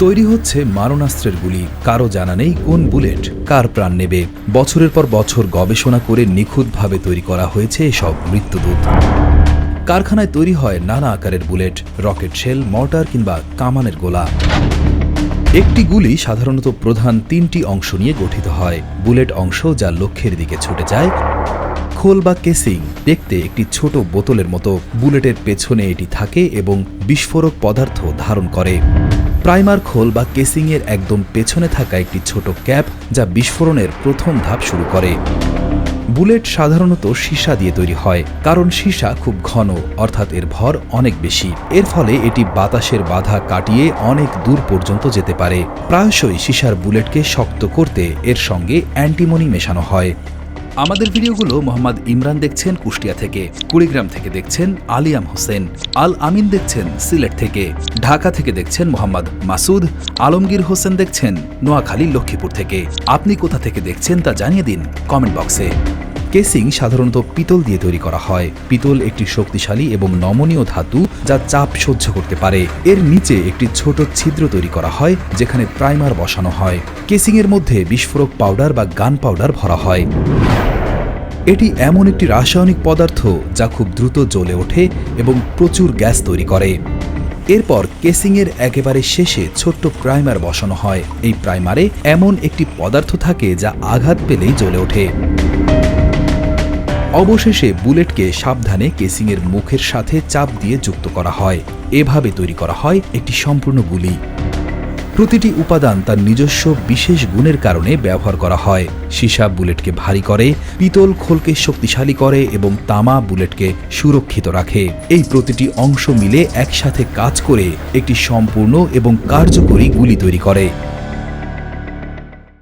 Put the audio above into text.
তৈরি হচ্ছে মারণাস্ত্রের গুলি। কারও জানা নেই কোন বুলেট কার প্রাণ নেবে। বছরের পর বছর গবেষণা করে নিখুঁতভাবে তৈরি করা হয়েছে এসব মৃত্যুদূত। কারখানায় তৈরি হয় নানা আকারের বুলেট, রকেট শেল, মর্টার কিংবা কামানের গোলা। একটি গুলি সাধারণত প্রধান তিনটি অংশ নিয়ে গঠিত হয়। বুলেট অংশ যা লক্ষ্যের দিকে ছুটে যায়। খোল বা কেসিং দেখতে একটি ছোট বোতলের মতো। বুলেটের পেছনে এটি থাকে এবং বিস্ফোরক পদার্থ ধারণ করে। প্রাইমার খোল বা কেসিংয়ের একদম পেছনে থাকা একটি ছোট ক্যাপ যা বিস্ফোরণের প্রথম ধাপ শুরু করে। বুলেট সাধারণত সীসা দিয়ে তৈরি হয়, কারণ সীসা খুব ঘন, অর্থাৎ এর ভর অনেক বেশি। এর ফলে এটি বাতাসের বাধা কাটিয়ে অনেক দূর পর্যন্ত যেতে পারে। প্রায়শই সীসার বুলেটকে শক্ত করতে এর সঙ্গে অ্যান্টিমনি মেশানো হয়। আমাদের ভিডিওগুলো মোহাম্মদ ইমরান দেখছেন কুষ্টিয়া থেকে, কুড়িগ্রাম থেকে দেখছেন আলিয়াম হোসেন, আল আমিন দেখছেন সিলেট থেকে, ঢাকা থেকে দেখছেন মোহাম্মদ মাসুদ, আলমগীর হোসেন দেখছেন নোয়াখালী লক্ষ্মীপুর থেকে। আপনি কোথা থেকে দেখছেন তা জানিয়ে দিন কমেন্ট বক্সে। কেসিং সাধারণত পিতল দিয়ে তৈরি করা হয়। পিতল একটি শক্তিশালী এবং নমনীয় ধাতু যা চাপ সহ্য করতে পারে। এর নিচে একটি ছোট ছিদ্র তৈরি করা হয়, যেখানে প্রাইমার বসানো হয়। কেসিং এর মধ্যে বিস্ফোরক পাউডার বা গান পাউডার ভরা হয়। এটি এমন একটি রাসায়নিক পদার্থ যা খুব দ্রুত জ্বলে ওঠে এবং প্রচুর গ্যাস তৈরি করে। এরপর কেসিংয়ের একেবারে শেষে ছোট্ট প্রাইমার বসানো হয়। এই প্রাইমারে এমন একটি পদার্থ থাকে যা আঘাত পেলেই জ্বলে ওঠে। অবশেষে বুলেটকে সাবধানে কেসিংয়ের মুখের সাথে চাপ দিয়ে যুক্ত করা হয়। এভাবে তৈরি করা হয় একটি সম্পূর্ণ গুলি। প্রতিটি উপাদান তার নিজস্ব বিশেষ গুণের কারণে ব্যবহার করা হয়। সীসা বুলেটকে ভারী করে, পিতল খোলকে শক্তিশালী করে এবং তামা বুলেটকে সুরক্ষিত রাখে। এই প্রতিটি অংশ মিলে একসাথে কাজ করে একটি সম্পূর্ণ এবং কার্যকরী গুলি তৈরি করে।